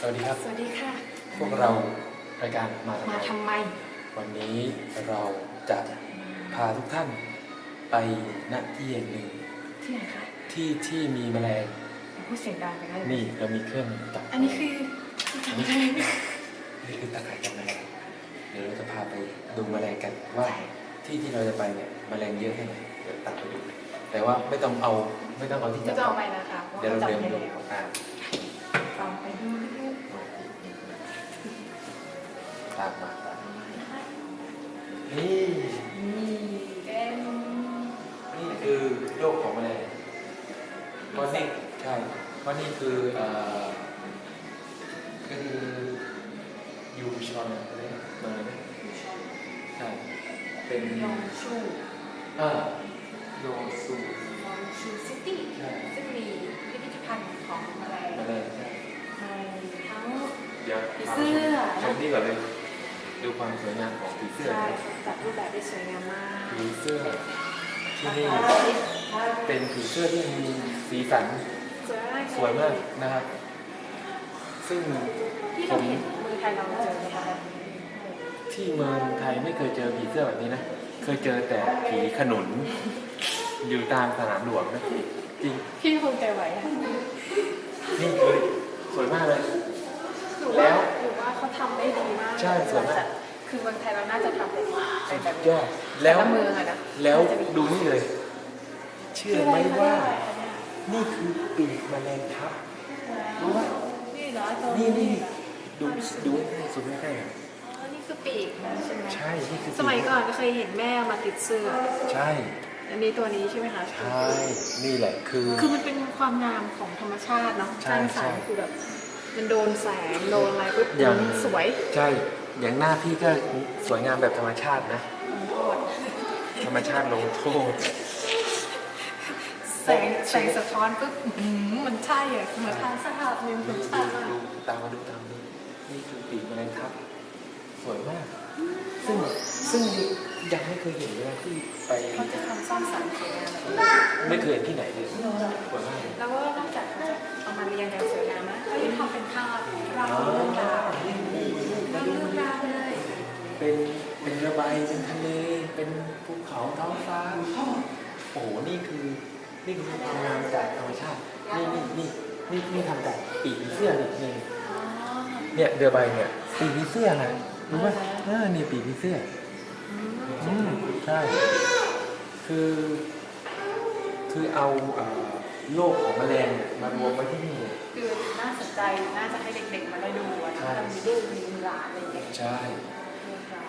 สวัสดีครับ สวัสดีค่ะ พวกเรารายการมาทำไมมาทำไม วันนี้เราจะพาทุกท่านไปณที่แห่งหนึ่ง ที่ไหนคะที่ที่มีแมลงพูดเสียงดังไปนะนี่เรามีเครื่องจับอันนี้คือที่ทำอะไรนี่คือตะข่ายจับแมลงเดี๋ยวเราจะพาไปดูแมลงกันว่าที่ที่เราจะไปเนี่ยแมลงเยอะแค่ไหนเดี๋ยวตามไปดูแต่ว่าไม่ต้องเอาไม่ต้องเอาที่จะจับเอาไปนะคะเพราะเดี๋ยวเราจับเดินให้ดูแล้วอ่า ตามมานี่นี่เป็นนี่คือโรคของแมลงเพราะนี่ใช่เพราะนี่คือเอ่อก็คือยูชอนอะไรนะมันอะไรนะใช่ เป็นลองชูอ่าโยซูลองชูซิตี้ใช่ซึ่งมีพิพิธภัณฑ์ของแมลงแมลงใช่ในทั้งเดี๋ยวผีเสื้อชมนี่ก่อนเลย ดูความสวยงามของผีเสื้อใช่จัดรูปแบบได้สวยงามมากผีเสื้อที่นี่เป็นผีเสื้อที่มีสีสันสวยมากสวยมากนะครับ ซึ่งที่เราเห็นเมืองไทยเราเจอไหมคะที่เมืองไทยไม่เคยเจอผีเสื้อแบบนี้นะ เคยเจอแต่ผีขนุน อยู่ตามสนามหลวงนะจริงพี่คงใจไหวอะนี่เลยสวยมากเลยหนูแล้ว่าวหนูว่าเขาทำได้ดีมากใช่สวยมาก คือเมืองไทยเราน่าจะทำได้ดีในแบบยอดแล้วต่ะเมืองอะนะแล้วน่าจะมีดูนี่เลย เชื่อไหมว่า นี่คือปีกแมลงทับรู้ป่ะนี่เหรอตัวนี่นี่ดูดูให้สุดใกล้ๆอะอ๋อนี่คือปีกนะใช่ไหมใช่นี่คือปีสมัยก่อนเคยเห็นแม่เอามาติดเสื้อ ใช่ อันนี้ตัวนี้ใช่ไหมคะ ใช่ นี่แหละคือ คือมันเป็นความงามของธรรมชาติเนาะใช่สร้างสรรค์ใช่ คือแบบ มันโดนแสงโดนอะไรปุ๊บอย่างสวยใช่ อย่างหน้าพี่ก็สวยงามแบบธรรมชาตินะโคตรธรรมชาติลงโทษ แสงแสงสะท้อนปุ๊บอื้อหือมันใช่อะธรรมชาติสภาพมันธรรมชาติมาก ดูตามมาดูตามมาดูนี่คือปีกแมลงทับ สวยมาก ซึ่งซึ่งยังไม่เคยเห็นเลยนะที่ไปเขาจะทำสร้างสรรค์สวยงามแบบนี้ไม่เคยเห็นที่ไหนเลยสวยมากเลยแล้วก็นอกจากเขาจะ เอามาเรียงอย่างสวยงามนะเขายังทำเป็นภาพเล่าเรื่องราวเรื่องราวเลยเป็นเป็นระบายเป็นทะเลเป็นภูเขาท้องฟ้าโอ้โหนี่คือนี่คือความงามจากธรรมชาตินี่นี่นี่นี่นี่ทำจากปีกผีเสื้อนี่นี่อ๋อเนี่ยเรือใบเนี่ยปีกผีเสื้อนะรู้ป่ะเออนี่ปีกผีเสื้ออือืมใช่คือคือเอาเอ่อ โลกของแมลงเนี่ยมารวมไว้ที่นี่เลยคือน่าสนใจน่าจะให้เด็กๆมาได้ดูอะนะถ้ามีลูกมีหลานอะไรอย่างเงี้ยใช่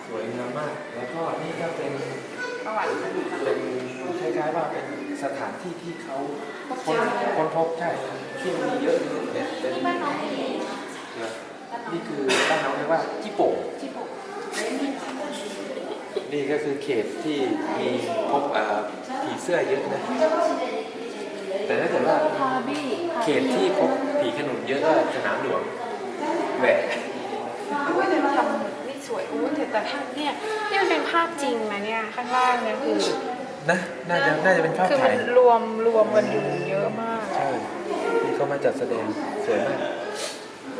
สวยงามมาก แล้วก็นี่ก็เป็นประวัติมันดีมากเป็นคล้ายๆว่าเป็นสถานที่ที่เขาค้นค้นพบใช่ที่มีเยอะเนี่ยเป็นที่บ้านน้องมีนี่คือบ้านน้องเรียกว่าจิโป่ง ที่ปลูกนี่ก็คือเขตที่มีพบเอ่อผีเสื้อเยอะนะ แต่ถ้าเกิดว่าพาบี้เขตที่พบผีขนุนเยอะก็สนามหลวงแหวะอุ้ยแต่ทำนี่สวยอุ้ยแต่แต่ภาพเนี่ยนี่มันเป็นภาพจริงนะเนี่ยข้างล่างเนี่ยคือนะน่าจะน่าจะเป็นภาพคือมัถ่ายนรวมรวมกันอยู่เยอะมากใช่ที่เขามาจัดแสดงสวยมาก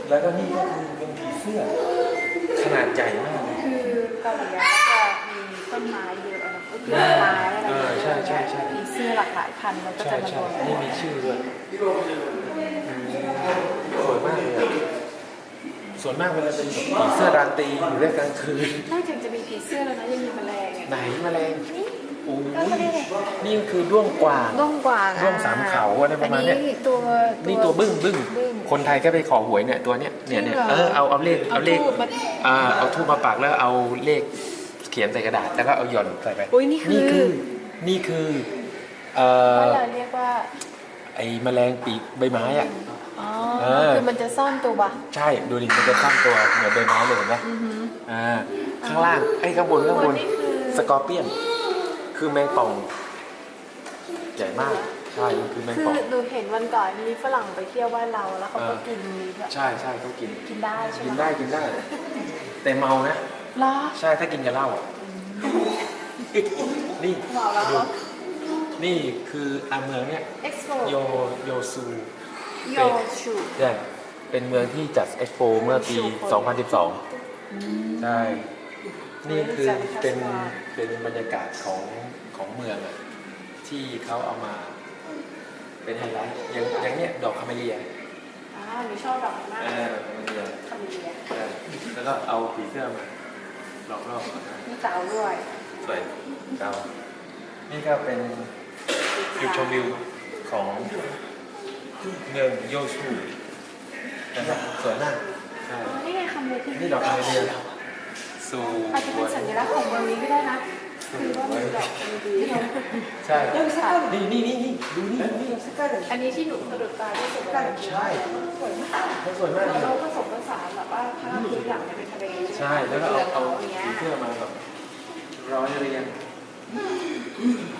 แล้วก็นี่ก็คือเป็นผีเสื้อขนาดใหญ่มากเลยคือเกาหลีก็จะมีต้นไม้เยอะอะนะก็คือต้นไม้อะไรเออ ใช่ใช่ มีเสื้อหลากหลายพันมันก็ใช่จะมารใช่วมกันนี่มีชื่อด้วยสวยมากเลยอะส่วนมากเวลาเป็นแบบผีเสื้อราตรีอยู่ด้วยกลางคืน นอกจากจะมีผีเสื้อแล้วนะยังมีแมลงอะไหนแมลงนี่โอ้ก็ยไม่ได้นี่คือด้วงกวาง ด้วงกวางด้วงสามเขาอะไรประมาณเนี้ย อัตัว นี่ตัวบึ้งบึ้งบึ้งคนไทยก็ไปขอหวยเนี่ยตัวเนี้ยเนี่ยเนี่ยจริงเหรอ เออเอาเอาเลขเอาเลข ทูบมาอ่าเอาทูบมาปักแล้วเอาเลขเขียนใส่กระดาษแล้วก็เอาหย่อนใส่ไปอุ้ยนี่คืนี่คือ นี่คือเอ่อว่าเราเรียกว่าไอ้แมลงปีกใบไม้อะ อ๋อเออ คือมันจะซ่อนตัว ใช่ดูดิมันจะตั้งตัวเหมือนใบไม้เลยเห็นไหมอือหือ อ่าข้างล่างไอ้ข้างบนข้างบนนี่คือ สกอร์เปียน คือแมงป่อง ใหญ่มาก ใช่มันคือแมงคือป่อง หนูเห็นวันก่อนมีฝรั่งไปเที่ยวบ้านเราแล้วเขาก็เออ กินนี้ด้วยใช่ใช่เขากิน กินได้ใช่ไหมกินได้กินได้ แต่เมานะ เหรอใช่ถ้ากินกับเหล้าอะ นี่เมาแล้วดูนี่คืออาเมืองเนี่ยเอ็กซ์โปโยโยซู โยชู เนี่ยเป็นเมืองที่จัดเอ็กโปเมื่อปี 2012 ใช่ นี่คือเป็นเป็นบรรยากาศของของเมืองอะที่เขาเอามาเป็นไฮไลท์อย่างอย่างเนี้ยดอกคาเมเลียอ่าหนูชอบดอกนี้มากเออคาเมเลียคาเมเลียใช่แล้วก็เอาผีเสื้อมารอบๆก่อนนะมีเต่าด้วย สวยเก่านี่ก็เป็นจุดชมวิวของเมืองโยชูนะครับสวยมากใช่อ๋อนี่ไงคำเลยที่นี่ดอกคาเมเลียสอาจจะวเป็นยสัญลักษณ์ของเมืองนี้ก็ได้นะคือว่ามีดอกคาเมเลียใช่นี่นี่นี่นี่ดูนี่นี่อันนี้ที่หนูสะดุดตาที่สุดเลยใช่สวยมากมันสวยมากเลเรายผสมผสานแบบว่าภาพพื้นหลังเนี่ยเป็นทะเลใช่แล้วก็เอาเอาอย่างเงี้ยผีเสื้อมาแบบ ร้อยเรียง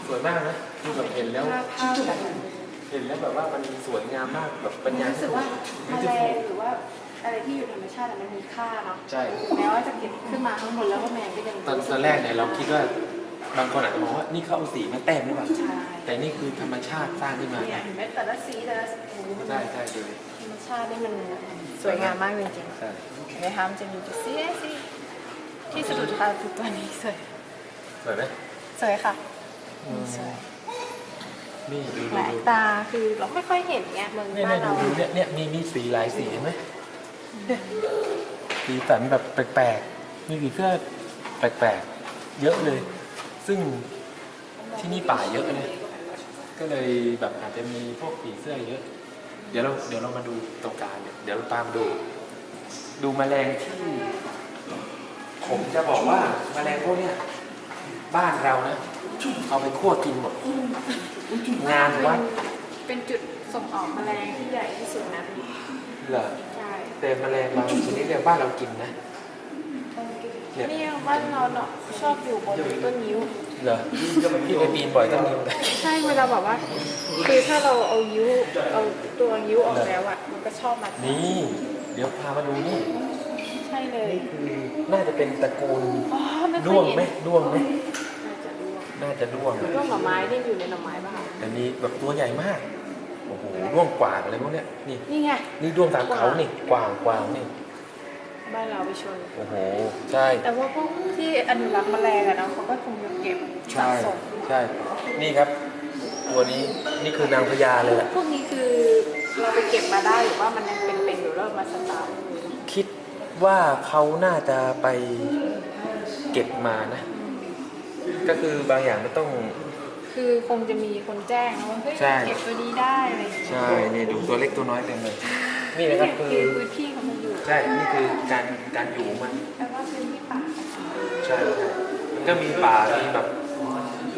สวยมากนะคือแบบเห็นแล้วภาพภาพแบบเห็นแล้วแบบว่ามันสวยงามมากแบบปัญญารู้สึกว่าแมลงหรือว่าอะไรที่อยู่ธรรมชาติอะมันมีค่าเนาะใช่แม้ว่าจะเก็บขึ้นมาข้างบนแล้วก็แมงก็ยังตอนตอนแรกเนี่ยเราคิดว่าบางคนอาจจะมองว่านี่เขาเอาสีมาแต้มหรือเปล่าใช่แต่นี่คือธรรมชาติสร้างขึ้นมาเนี่ยเห็นไหมแต่ละสีแต่ละโอ้โหมันใช่ใช่ดูธรรมชาตินี่มันสวยงามมากจริงใช่ๆเห็นไหมคะมันจะมีจุดสีสีที่สะดุดตาคือตัวนี้สวย สวยไหมสวยค่ะอืมสวยนี่ดูหดูลายดูตาคือเราไม่ค่อยเห็นไงเมืองเนี่ยบ้าเนี่ยนดูเรา ดูเนี่ยเนี่ยมีมีสีหลายสีเห็นไหมสีสันแบบแปลกๆ มีผีเสื้อแปลกๆ เยอะเลย ซึ่งที่นี่ป่าเยอะเลย ก็เลยแบบอาจจะมีพวกผีเสื้อเยอะ เดี๋ยวเราเดี๋ยวเรามาดูตรงกลางเนี่ยเดี๋ยวเราตามดู ดูแมลงที่ ผมจะบอกว่าแมลงพวกเนี้ย บ้านเรานะเอาไปคั่วกินหมด งานวัดเป็นจุดส่งออกแมลงที่ใหญ่ที่สุดนะเหรอใช่แต่แมลงบางชนิดเนี่ยบ้านเรากินนะเนี่ยนี่บ้านเราเนาะชอบอยู่บนต้นนิ้วเหรอพี่ไปปีนบ่อยต้องมีเลยใช่เวลาแบบว่าคือถ้าเราเอายิ้วเอาตัวยิ้วออกแล้วอะมันก็ชอบมานี่เดี๋ยวพามาดูนี่ใช่ เลย นี่คือน่าจะเป็นตระกูลอ๋อไม่เคด้วยงเห็นไหมด้วงไหมน่าจะด้วงน่าจะด้วงด้วงหน่อไม้นี่อยู่ในหน่อไม้ป่ะคะแต่มีแบบตัวใหญ่มาก โอ้โหด้วงกวางอะไรพวกเนี้ยนี่นี่ไง นี่ด้วงตามเขานี่กวางกวางนี่บ้านเราไปชน โอ้โหใช่ แต่ว่าพวกที่อนุรักษ์แมลงอะเนาะเขาก็คงจะเก็บสะใช่สมใช่ นี่ครับ ตัวนี้นี่คือนางพญาเลยแหละพวกนี้คือเราไปเก็บมาได้หรือว่ามันยังเป็นๆอยู่แล้วมาสตาร์ทคิด ว่าเขาน่าจะไปเก็บมานะ ก็คือบางอย่างไม่ต้อง คือคงจะมีคนแจ้งนะว่าเฮ้ยใช่ เก็บตัวนี้ได้อะไรอย่างเงี้ยใช่นี่ดูตัวเล็กตัวน้อยเต็มเลยนี่นี่นะคไงรับคืคืออพื้นที่ของมันอยู่ใช่นี่คือการการอยู่ของมันแปลว่าพื้นที่ป่าของมันใช่ใช่มันก็มีป่า มีแบบ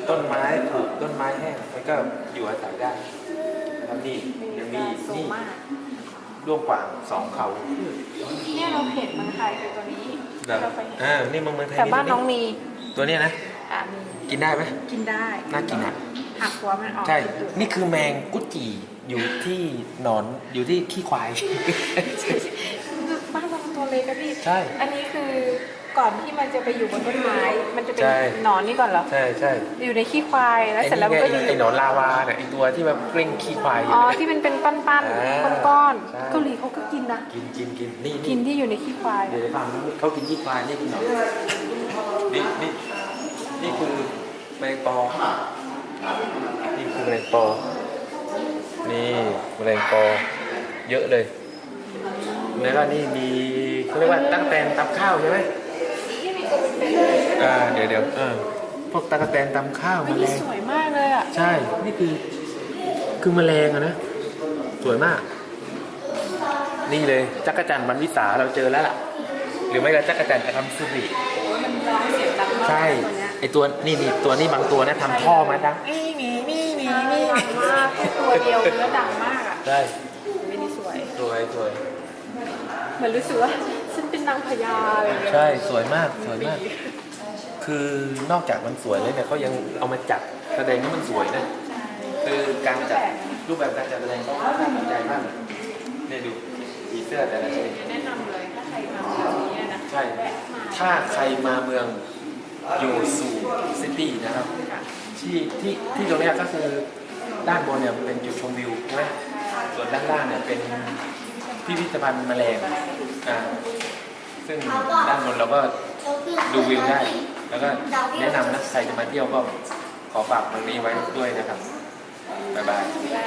ต้นไม้ปลูกต้นไม้แห้ง มันก็อยู่อาศัยได้นะครับนี่มียังมีการโซนี่ มา ด้วงกว่างสองเขาเนี่ยเราเห็นเมืองไทยคือตัวนี้เดี๋ยวเราไปเห็นอ่านี่เมืองเมืองไทยแต่บ้านตัวน้องมีตัวเนี้ยนะอะมีกินได้ไหมกินได้น่ากินอะหักหัวมันออกใช่คือนี่คือแมงกุดจีอยู่ที่หนอนอยู่ที่ขี้ควายบ้านเรามันตัวเล็กอะพี่ใช่ อันนี้คือ ก่อนที่มันจะไปอยู่บนต้นไม้มันจะเป็นใช่ หนอนนี่ก่อนเหรอใช่ใช่อยู่ในขี้ควายแล้วไอ้เสร็จแล้วมันนี่ก็ไงอยู่ไอ้หนอนลาวาเนี่ยไอ้ตัวที่แบบกลิ้งขี้ควายอยู่อ๋อเนี่ย ที่มันเป็นปั้นอ่าๆก้อนใช่ ๆเกาหลีเขาก็กินนะกินกินกินนี่กินี่นที่อยู่ในขี้ควายเดี๋ยวฟังเขากินขี้ควายนี่กินหนอนนี่นี่นี่คือแมลงปอ นี่คือแมลงปอ นี่แมลงปอ เยอะเลยแล้วก็นี่มีเขาเรียกว่าตั้งแตนตำข้าวใช่ไหม อ่าเดี๋ยวเดี๋ยวเออพวกตะกแตนตำข้าวแมอันลนี้งสวยมากเลยอะ ใช่ นี่คือ คือแมลงอะนะ สวยมาก นี่เลยจักรจันทร์วันวิสาเราเจอแล้วล่ะ หรือไม่ก็จักรจันทร์กระทำสุริโอ้ยมันร้องเสียงดังมากใช่ตัวเนี้ยไอตัวนี่นี่ตัวนี้บางตัวนะทำท่อมาดังนี่นี่นี่นี่ใช่นี่ดังมากแค่ตัวเดียวเนื้อดังมากอะใช่ไม่ได้สวย สวยสวย เหมือนรู้สึกว่าฉัน เป็นนางพญาอะไรอย่างเงี้ยใช่สวยมากสวยมาก คือนอกจากมันสวยแล้วเนี่ยเขายังเอามาจัดแสดงว่ามันสวยนะใช่คือการจัดรูปแบบการจัดแสดงเขาน่าสนใจมากเนี่ยดูผีเสื้อแต่ละชนิดแนะนำเลยถ้าใครมาเมืองนี้นะใช่แวะมาถ้าใครมาเมืองยูซูซิตี้นะครับค่ะที่ที่ที่ตรงเนี้ยก็คือด้านบนเนี่ยเป็นจุดชมวิวใช่ไหมส่วนด้านล่างเนี่ยเป็นพิพิธภัณฑ์แมลงอ่า ซึ่งด้านบนเราก็ดูวิวได้ แล้วก็แนะนำนะใครจะมาเที่ยวก็ขอฝากตรงนี้ไว้ด้วยนะครับบ๊ายบายได้